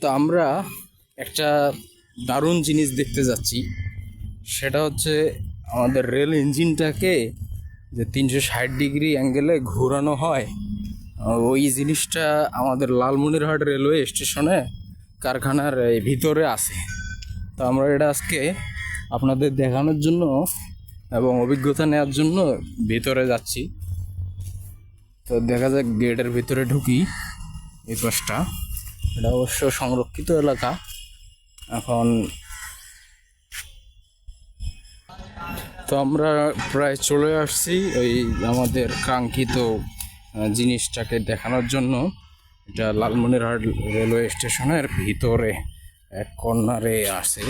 তো আমরা একটা দারুণ জিনিস দেখতে যাচ্ছি। সেটা হচ্ছে আমাদের রেল ইঞ্জিনটাকে যে তিনশো ষাট ডিগ্রি অ্যাঙ্গেলে ঘোরানো হয়। ওই জিনিসটা আমাদের লালমনিরহাট রেলওয়ে স্টেশনে, কারখানার ভিতরে আছে। তো আমরা এটা আজকে আপনাদের দেখানোর জন্য এবং অভিজ্ঞতা নেওয়ার জন্য ভিতরে যাচ্ছি। তো দেখা যাক গেটের ভিতরে ঢুকি, এই পাশটা। এটা অবশ্য সংরক্ষিত এলাকা। এখন তো আমরা প্রায় চলে আসছি ওই আমাদের কাঙ্ক্ষিত জিনিসটাকে দেখানোর জন্য। এটা লালমনিরহাট রেলওয়ে স্টেশনের ভিতরে, এক কর্নারে আছে।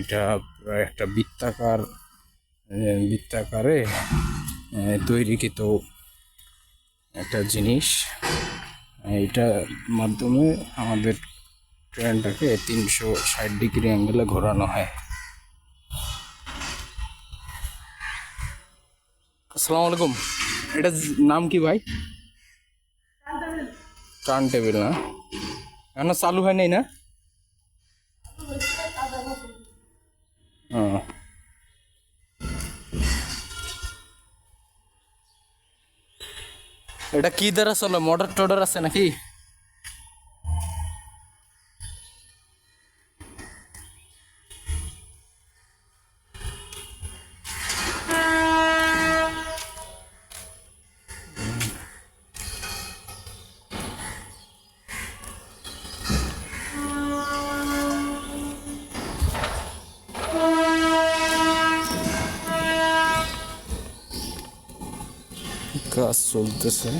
এটা প্রায় একটা বৃত্তাকার বৃত্তাকারে তৈরিকৃত একটা জিনিস। এইটার মাধ্যমে আমাদের ট্রেনটাকে তিনশো ষাট ডিগ্রি অ্যাঙ্গেলে ঘোরানো হয়। আসসালামু আলাইকুম। এটা নাম কি ভাই? টার্ন টেবিল না। এখনও চালু হয় নাই না? ও। এটা কি দ্বারা চলে? মোটর টোডর আছে নাকি? কাজ চলতেছে।